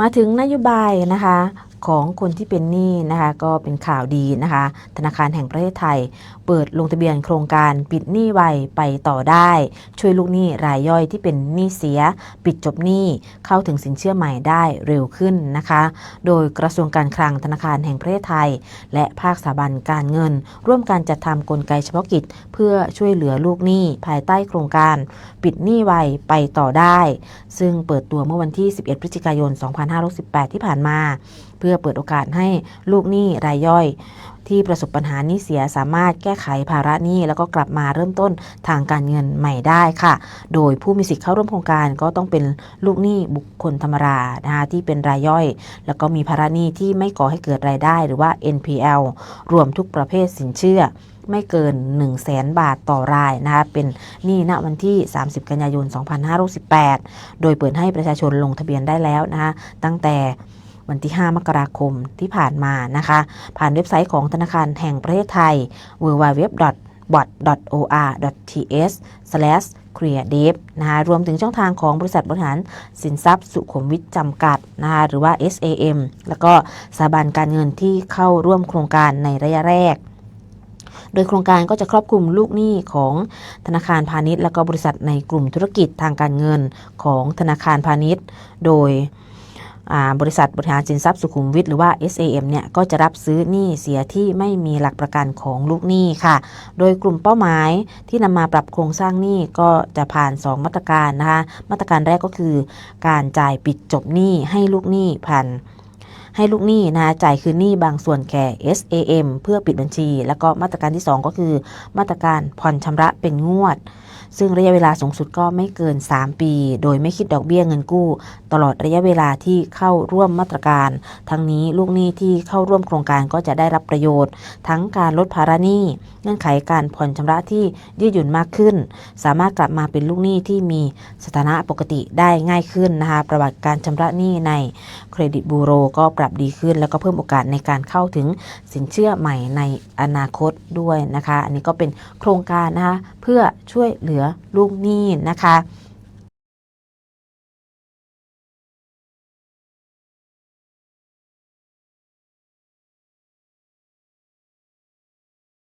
มาถึงนโยบายนะคะ ของคนที่เป็นหนี้นะคะก็เป็นข่าวดีนะคะ ธนาคารแห่งประเทศไทย เปิดลงทะเบียนโครงการปิดหนี้ไวไปต่อได้ ช่วยลูกหนี้รายย่อยที่เป็นหนี้เสีย ปิดจบหนี้เข้าถึงสินเชื่อใหม่ได้เร็วขึ้นนะคะ โดยกระทรวงการคลังธนาคารแห่งประเทศไทย และภาคสถาบันการเงิน ร่วมกันจัดทำกลไกเฉพาะกิจ เพื่อช่วยเหลือลูกหนี้ภายใต้โครงการปิดหนี้ไวไปต่อได้ ซึ่งเปิดตัวเมื่อวันที่ 11 พฤศจิกายน 2568 ที่ผ่านมาเพื่อเปิดโอกาสให้ลูกหนี้รายย่อย ที่ประสบปัญหานี้เสียสามารถแก้ไขภาระหนี้ แล้วก็กลับมาเริ่มต้นทางการเงินใหม่ได้ค่ะ โดยผู้มีสิทธิ์เข้าร่วมโครงการก็ต้องเป็นลูกหนี้บุคคลธรรมดานะคะที่เป็นรายย่อย แล้วก็มีภาระหนี้ที่ไม่ก่อให้เกิดรายได้ หรือว่า NPL รวมทุกประเภทสินเชื่อไม่เกิน 1 0 0 0 0แสนบาทต่อรายนะคะเป็นหนี้ณวันที่ 30 กันยายน 2568 โดยเปิดให้ประชาชนลงทะเบียนได้แล้วนะคะตั้งแต่ วันที่ 5 มกราคมที่ผ่านมานะคะ ผ่านเว็บไซต์ของธนาคารแห่งประเทศไทย www.bot.or.th creadev นะคะรวมถึงช่องทางของบริษัทบริหารสินทรัพย์สุขุมวิทจำกัดนะคะหรือว่า SAM แล้วก็สถาบันการเงินที่เข้าร่วมโครงการในระยะแรก โดยโครงการก็จะครอบคลุมลูกหนี้ของธนาคารพาณิชย์ และก็บริษัทในกลุ่มธุรกิจทางการเงินของธนาคารพาณิชย์ โดย บริษัทบริหารสินทรัพย์สุขุมวิทหรือว่า SAM เนี่ยก็จะรับซื้อหนี้เสียที่ไม่มีหลักประกันของลูกหนี้ค่ะ โดยกลุ่มเป้าหมายที่นำมาปรับโครงสร้างหนี้ก็จะผ่าน 2 มาตรการนะคะมาตรการแรกก็คือ การจ่ายปิดจบหนี้ให้ลูกหนี้ผ่านให้ลูกหนี้นะจ่ายคืนหนี้บางส่วนแก่ SAM เพื่อปิดบัญชี แล้วก็มาตรการที่ 2 ก็คือ มาตรการผ่อนชำระเป็นงวด ซึ่งระยะเวลาสูงสุดก็ไม่เกิน 3 ปี โดยไม่คิดดอกเบี้ยเงินกู้ ตลอดระยะเวลาที่เข้าร่วมมาตรการ ทั้งนี้ลูกหนี้ที่เข้าร่วมโครงการก็จะได้รับประโยชน์ ทั้งการลดภาระหนี้เงื่อนไขการผ่อนชำระที่ยืดหยุ่นมากขึ้น สามารถกลับมาเป็นลูกหนี้ที่มีสถานะปกติได้ง่ายขึ้นนะคะประวัติการชำระหนี้ในเครดิตบูโรก็ปรับดีขึ้น แล้วก็เพิ่มโอกาสในการเข้าถึงสินเชื่อใหม่ในอนาคตด้วยนะคะ อันนี้ก็เป็นโครงการนะคะ เพื่อช่วยเหลือลูกหนี้นะคะ